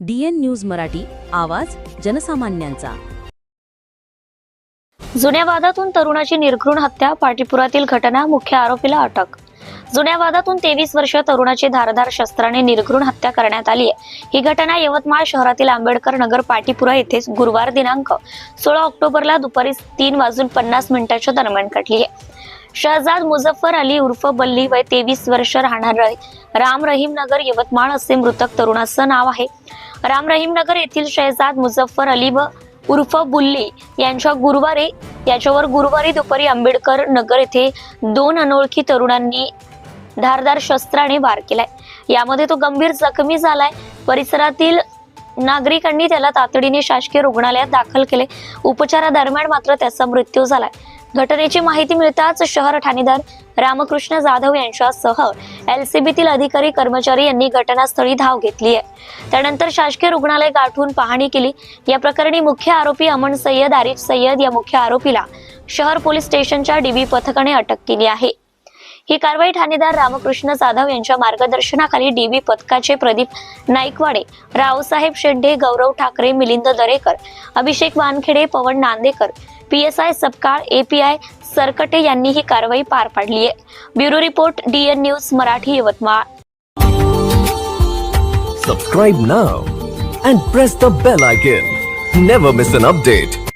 DN news Marathi आवाज जनसामान्यांचा. जुन्या वादातून तरुणाची निर्घृण हत्या पाटीपुरातील घटना मुख्य आरोपीला अटक. जुन्या वादातून तेवीस वर्ष तरुणाची धारधार शस्त्राने निर्घृण हत्या करण्यात आली आहे. ही घटना यवतमाळ शहरातील आंबेडकर नगर पाटीपुरा येथे गुरुवार दिनांक सोळा ऑक्टोबरला दुपारी तीन वाजून पन्नास मिनिटाच्या दरम्यान घडली आहे. शहजाद मुझफ्फर अली उर्फ बल्ली वय तेवीस वर्ष राहणार राम रहीम नगर यवतमाळ असे मृतक तरुणाचं नाव आहे. राम रहीमनगर येथील शहजाद मुझफ्फर अली व उर्फ बुल्ली यांच्या गुरुवारी याच्यावर गुरुवारी दुपारी आंबेडकर नगर येथे दोन अनोळखी तरुणांनी धारदार शस्त्राने वार केलाय. यामध्ये तो गंभीर जखमी झालाय. परिसरातील नागरिकांनी त्याला तातडीने शासकीय रुग्णालयात दाखल केले. उपचारादरम्यान मात्र त्याचा मृत्यू झालाय. घटनेची माहिती मिळताच शहर ठाणेदार रामकृष्ण जाधव यांच्यासह एलसीबीतील अधिकारी कर्मचारी यांनी घटनास्थळी धाव घेतली आहे. त्यानंतर शासकीय रुग्णालय गाठून पाहणी केली. या प्रकरणी मुख्य आरोपी अमन सय्यद आरिफ सय्यद या मुख्य आरोपीला शहर पोलीस स्टेशनच्या डीबी पथकाने अटक केली आहे. ही कारवाई ठाणेदार रामकृष्ण जाधव यांच्या मार्गदर्शनाखाली डीबी पथकाचे प्रदीप नाईकवाडे रावसाहेब शेंडे गौरव ठाकरे मिलिंद दरेकर अभिषेक वानखेडे पवन नांदेकर पीएसआय सपकाळ एपीआय सरकटे यांनी ही कारवाई पार पाडली आहे. Bureau report DN news Marathi Yavatmal. Subscribe now and press the bell icon never miss an update